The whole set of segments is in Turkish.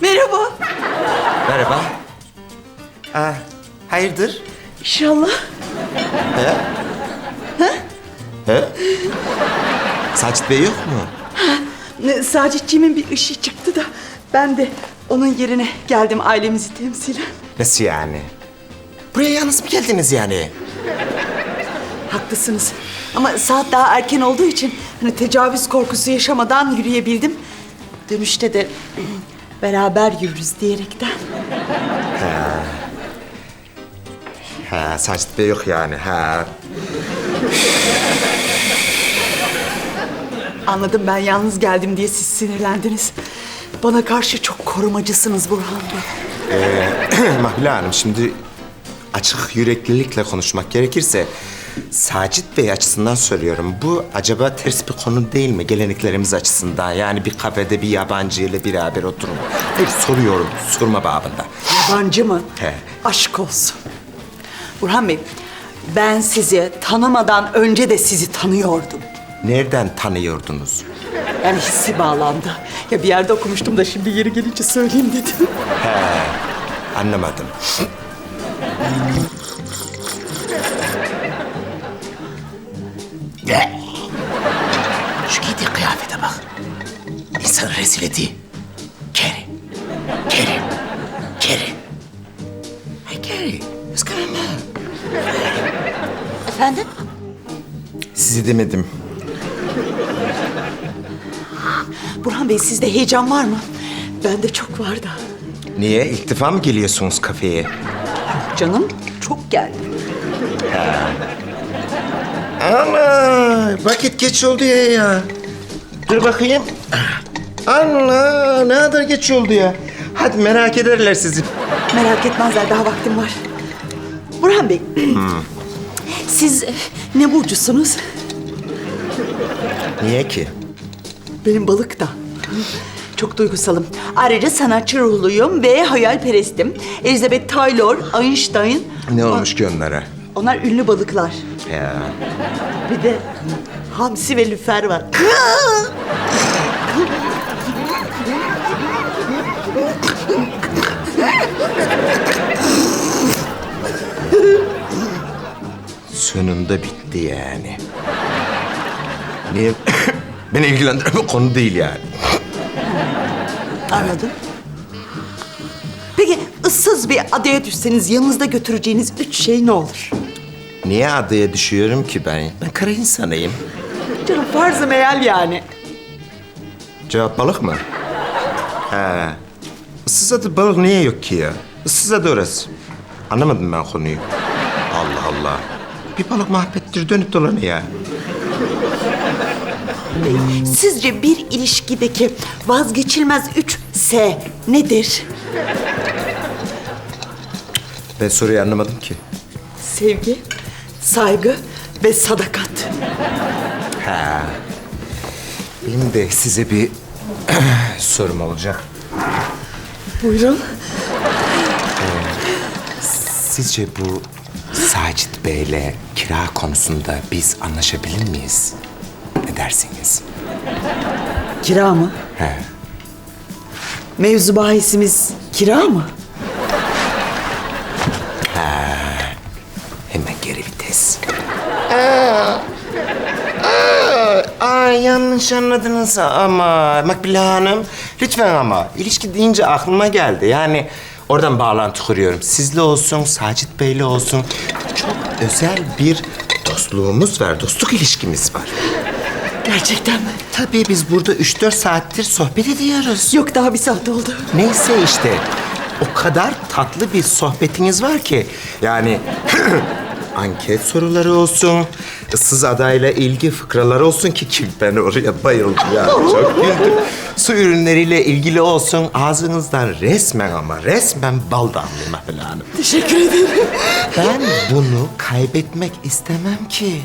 Merhaba. Merhaba. Aa, hayırdır? İnşallah. He? Sacit Bey yok mu? Ne, Sacitçiğimin bir ışığı çıktı da ben de onun yerine geldim ailemizi temsilen. Nasıl yani? Buraya yalnız mı geldiniz yani? Haklısınız. Ama saat daha erken olduğu için hani tecavüz korkusu yaşamadan yürüyebildim. Dönüşte de beraber yürürüz diyerekten. Ha, Sacit Bey yok yani. Ha. Anladım ben yalnız geldim diye siz sinirlendiniz. Bana karşı çok korumacısınız Burhan Bey. Mahmule Hanım şimdi açık yüreklilikle konuşmak gerekirse Sacit Bey açısından soruyorum. Bu acaba ters bir konu değil mi geleneklerimiz açısından? Yani bir kafede bir yabancı ile beraber oturun. Hayır soruyorum, sorma babında. Yabancı mı? He. Aşk olsun. Burhan Bey, ben sizi tanımadan önce de sizi tanıyordum. Nereden tanıyordunuz? Yani hissi bağlandı. Ya bir yerde okumuştum da şimdi yeri gelince söyleyeyim dedim. Anlamadım. Şu giydiği kıyafete bak. İnsan rezil ediyor. Keri. Keri. Keri. Hey Keri. On? Efendim? Sizi demedim. Burhan Bey sizde heyecan var mı? Bende çok var da. Niye? İlk defa mı geliyorsunuz kafeye? Canım çok geldi. Ana vakit geç oldu ya ya. Dur bakayım. Allah ne kadar geç oldu ya. Hadi merak ederler sizi. Merak etmezler daha vaktim var. Burhan Bey. Siz ne burcusunuz? Niye ki? Benim balık da. Çok duygusalım. Ayrıca sanatçı ruhluyum ve hayalperestim. Elizabeth Taylor, Einstein. Ne olmuş ki onlara? Onlar ünlü balıklar. Ya. Bir de hamsi ve lüfer var. Sonunda bitti yani. Niye? Beni ilgilendiren bir konu değil yani. Anladım. Peki ıssız bir adaya düşseniz yanınızda götüreceğiniz üç şey ne olur? Niye adaya düşüyorum ki ben? Ben kara insanıyım. Canım farz-ı meal yani. Cevap balık mı? He. Issız adı balık niye yok ki ya? Issız adı orası. Anlamadım ben konuyu. Allah Allah. Bir balık muhabbettir dönüp dolanıyor ya. Sizce bir ilişkideki vazgeçilmez üç S nedir? Ben soruyu anlamadım ki. Sevgi, saygı ve sadakat. Ha. Benim de size bir sorum olacak. Buyurun. Sizce bu Sacit Bey'le kira konusunda biz anlaşabilir miyiz? Ne dersiniz? Kira mı? He. Mevzu bahisimiz kira mı? Hemen geri vites. Ay yanlış anladınız ama Makbule Hanım. Lütfen ama ilişki deyince aklıma geldi. Yani oradan bağlantı kuruyorum. Sizle olsun, Sacit Bey'le olsun. Çok özel bir dostluğumuz var, dostluk ilişkimiz var. Gerçekten mi? Tabii biz burada üç dört saattir sohbet ediyoruz. Yok daha bir saat oldu. Neyse işte o kadar tatlı bir sohbetiniz var ki yani anket soruları olsun, ıssız adayla ilgi fıkraları olsun ki ki ben oraya bayıldım ya çok güldüm. Su ürünleriyle ilgili olsun ağzınızdan resmen ama resmen bal damlıyor Mahmule Hanım. Teşekkür ederim. Ben bunu kaybetmek istemem ki.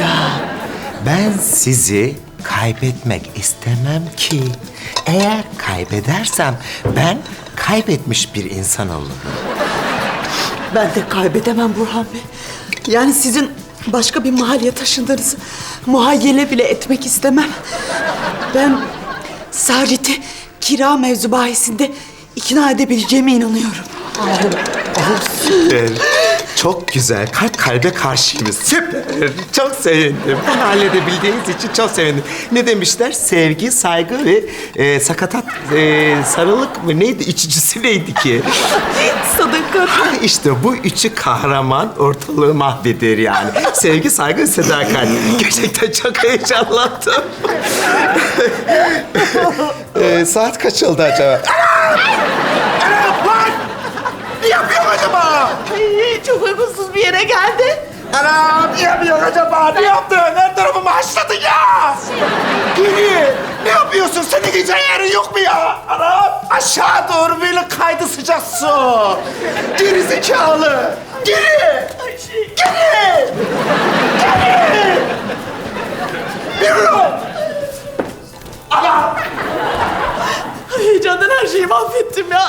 Ya ben sizi kaybetmek istemem ki. Eğer kaybedersem ben kaybetmiş bir insan olurum. Ben de kaybedemem Burhan Bey. Yani sizin başka bir mahalleye taşındığınızı muhayyele bile etmek istemem. Ben Sacit'i kira mevzu bahisinde ikna edebileceğime inanıyorum. Süper. Çok güzel. Kalp kalbe karşıyız. Süper. Çok sevindim. Bunu halledebildiğiniz için çok sevindim. Ne demişler? Sevgi, saygı ve e, sakatat e, sarılık mı neydi? Üçüncüsü neydi ki? Sadakat. Ha işte bu üçü kahraman ortalığı mahveder yani. Sevgi, saygı ve sadakat. Gerçekten çok heyecanlandım. Ee, saat kaç oldu acaba? Ne yapıyor acaba? Çok uygunsuz bir yere geldi. Anam! Yapıyor acaba? Ne yaptın? Her tarafımı haşladın ya! Geri! Ne yapıyorsun? Senin gideceğin yerin yok mu ya? Anam! Aşağı doğru böyle kaydı sıcak su. Geri zekalı! Geri! Geri! Geri! Yürü! Heyecandan her şeyi mahvettim ya.